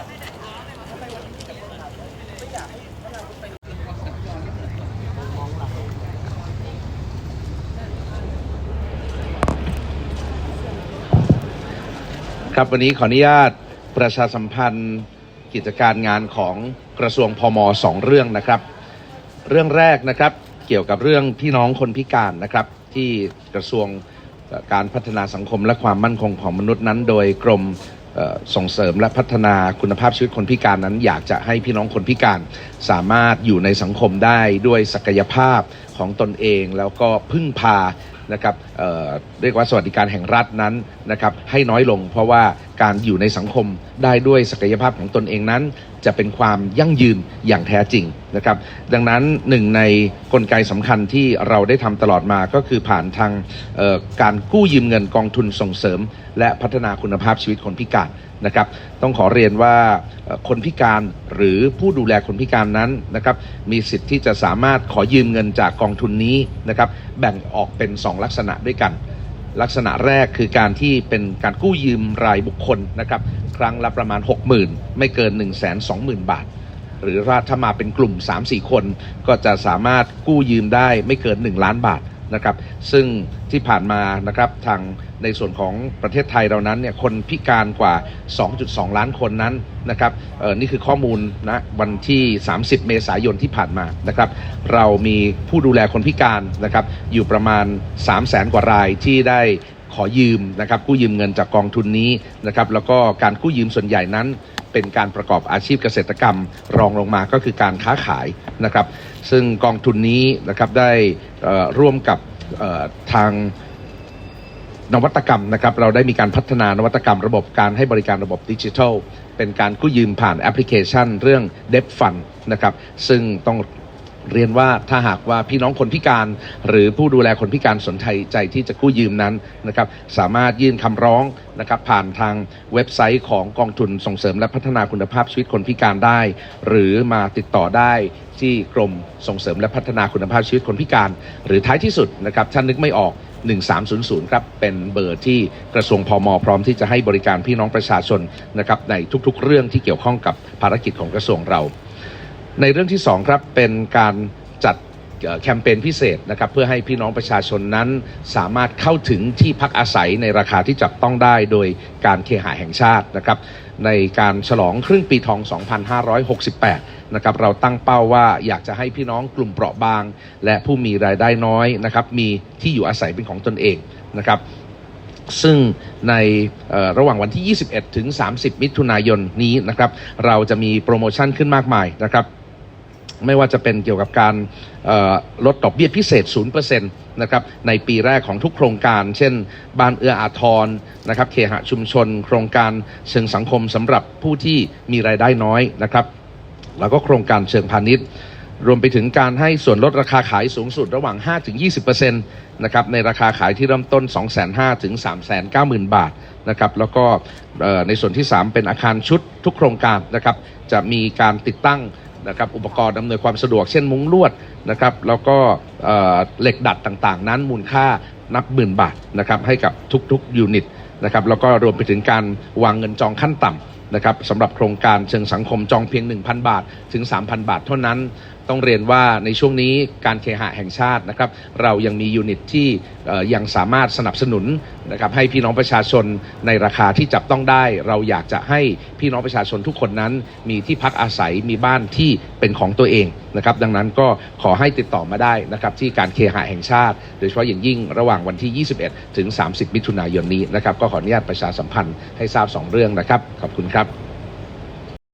ครับวันนี้ขออนุญาตประชาสัมพันธ์กิจการงานของกระทรวงพมสองเรื่องนะครับ เรื่องแรกนะครับเกี่ยวกับเรื่องพี่น้องคนพิการนะครับ ที่กระทรวงการพัฒนาสังคมและความมั่นคงของมนุษย์นั้น โดยกรม ส่งเสริมและพัฒนาคุณภาพชีวิตคนพิการนั้น อยากจะให้พี่น้องคนพิการสามารถอยู่ในสังคมได้ด้วยศักยภาพของตนเอง แล้วก็พึ่งพานะครับเเรียกว่าสวัสดิการแห่งรัฐนั้นนะครับให้น้อยลง เพราะว่า การอยู่ในสังคมได้ด้วยศักยภาพของตนเองนั้น จะเป็นความยั่งยืนอย่างแท้จริงนะครับ ดังนั้นหนึ่งในกลไกสำคัญที่เราได้ทำตลอดมาก็คือผ่านทางการกู้ยืมเงินกองทุนส่งเสริม และพัฒนาคุณภาพชีวิตคนพิการนะครับ ต้องขอเรียนว่าคนพิการหรือผู้ดูแลคนพิการนั้นนะครับ มีสิทธิ์ที่จะสามารถขอยืมเงินจากกองทุนนี้นะครับ แบ่งออกเป็น 2 ลักษณะด้วยกัน ลักษณะแรกคือการที่เป็นการกู้ยืมรายบุคคลนะครับ ครั้งละประมาณ 60,000 ไม่เกิน 1 2 0 0 0 0 บาท หรือถ้ามาเป็นกลุ่ม 3-4 คน ก็จะสามารถกู้ยืมได้ไม่เกิน 1 ล้านบาท นะครับ ซึ่งที่ผ่านมานะครับทางในส่วนของประเทศไทยเรานั้นเนี่ยคนพิการกว่า 2.2 ล้านคนนั้นนะครับนี่คือข้อมูลนะวันที่ 30 เมษายนที่ผ่านมานะครับ เรามีผู้ดูแลคนพิการนะครับอยู่ประมาณ 3 0 0แสนกว่ารายที่ได้ ขอยืมนะครับกู้ยืมเงินจากกองทุนนี้นะครับแล้วก็การกู้ยืมส่วนใหญ่นั้น เป็นการประกอบอาชีพเกษตรกรรม รองลงมาก็คือการค้าขายนะครับ ซึ่งกองทุนนี้นะครับได้ร่วมกับทางนวัตกรรมนะครับเราได้มีการพัฒนานวัตกรรมระบบการให้บริการระบบดิจิทัล เป็นการกู้ยืมผ่านแอปพลิเคชัน เรื่อง d e b Fund นะครับซึ่งต้อง เรียนว่าถ้าหากว่าพี่น้องคนพิการ หรือผู้ดูแลคนพิการสนใจใจที่จะกู้ยืมนั้นนะครับสามารถยื่นคำร้องนะครับผ่านทางเว็บไซต์ของกองทุนส่งเสริมและพัฒนาคุณภาพชีวิตคนพิการได้ หรือมาติดต่อได้ที่กรมส่งเสริมและพัฒนาคุณภาพชีวิตคนพิการ หรือท้ายที่สุดนะครับท่านนึกไม่ออก1300 ครับ เป็นเบอร์ที่กระทรวงพมพร้อมที่จะให้บริการพี่น้องประชาชนนะครับในทุกๆ เรื่องที่เกี่ยวข้องกับภารกิจของกระทรวงเรา ในเรื่องที่2ครับเป็นการจัดแคมเปญพิเศษนะครับเพื่อให้พี่น้องประชาชนนั้น สามารถเข้าถึงที่พักอาศัยในราคาที่จับต้องได้โดยการเคหะแห่งชาตินะครับในการฉลองครึ่งปีทอง 2568 นะครับเราตั้งเป้าว่าอยากจะให้พี่น้องกลุ่มเปราะบาง และผู้มีรายได้น้อยนะครับมีที่อยู่อาศัยเป็นของตนเองนะครับซึ่งในระหว่างวันที่ 21 ถึง 30 มิถุนายนนี้นะครับเราจะมีโปรโมชั่นขึ้นมากมายนะครับ ไม่ว่าจะเป็นเกี่ยวกับการลดดอกเบี้ยพิเศษ 0%นะครับในปีแรกของทุกโครงการ เช่น บ้านเอื้ออาทรนะครับเคหะชุมชน โครงการเชิงสังคมสำหรับผู้ที่มีรายได้น้อยนะครับแล้วก็โครงการเชิงพาณิชย์ รวมไปถึงการให้ส่วนลดราคาขายสูงสุดระหว่าง 5-20%นะครับในราคาขายที่เริ่มต้น 2,500,000ถึง390,000 บาทนะครับแล้วก็ในส่วนที่ 3 เป็นอาคารชุดทุกโครงการนะครับจะมีการติดตั้ง นะครับอุปกรณ์อำนวยความสะดวกเช่นมุ้งลวดนะครับแล้วก็เอ่อเหล็กดัดต่างๆ นั้นมูลค่านับหมื่นบาทนะครับให้กับทุกๆยูนิตนะครับแล้วก็รวมไปถึงการวางเงินจองขั้นต่ำ นะครับสำหรับโครงการเชิงสังคมจองเพียง 1,000 บาท ถึง 3,000 บาทเท่านั้น ต้องเรียนว่าในช่วงนี้การเคหะแห่งชาตินะครับ เรายังมียูนิตที่ยังสามารถสนับสนุนนะครับให้พี่น้องประชาชนในราคาที่จับต้องได้ เราอยากจะให้พี่น้องประชาชนทุกคนนั้น มีที่พักอาศัยมีบ้านที่เป็นของตัวเองนะครับ ดังนั้นก็ขอให้ติดต่อมาได้นะครับที่การเคหะแห่งชาติ โดยเฉพาะอย่างยิ่งระหว่างวันที่ 21 ถึง 30 มิถุนายนนี้นะครับ ก็ขออนุญาตประชาสัมพันธ์ให้ทราบสองเรื่องนะครับ ขอบคุณครับครับ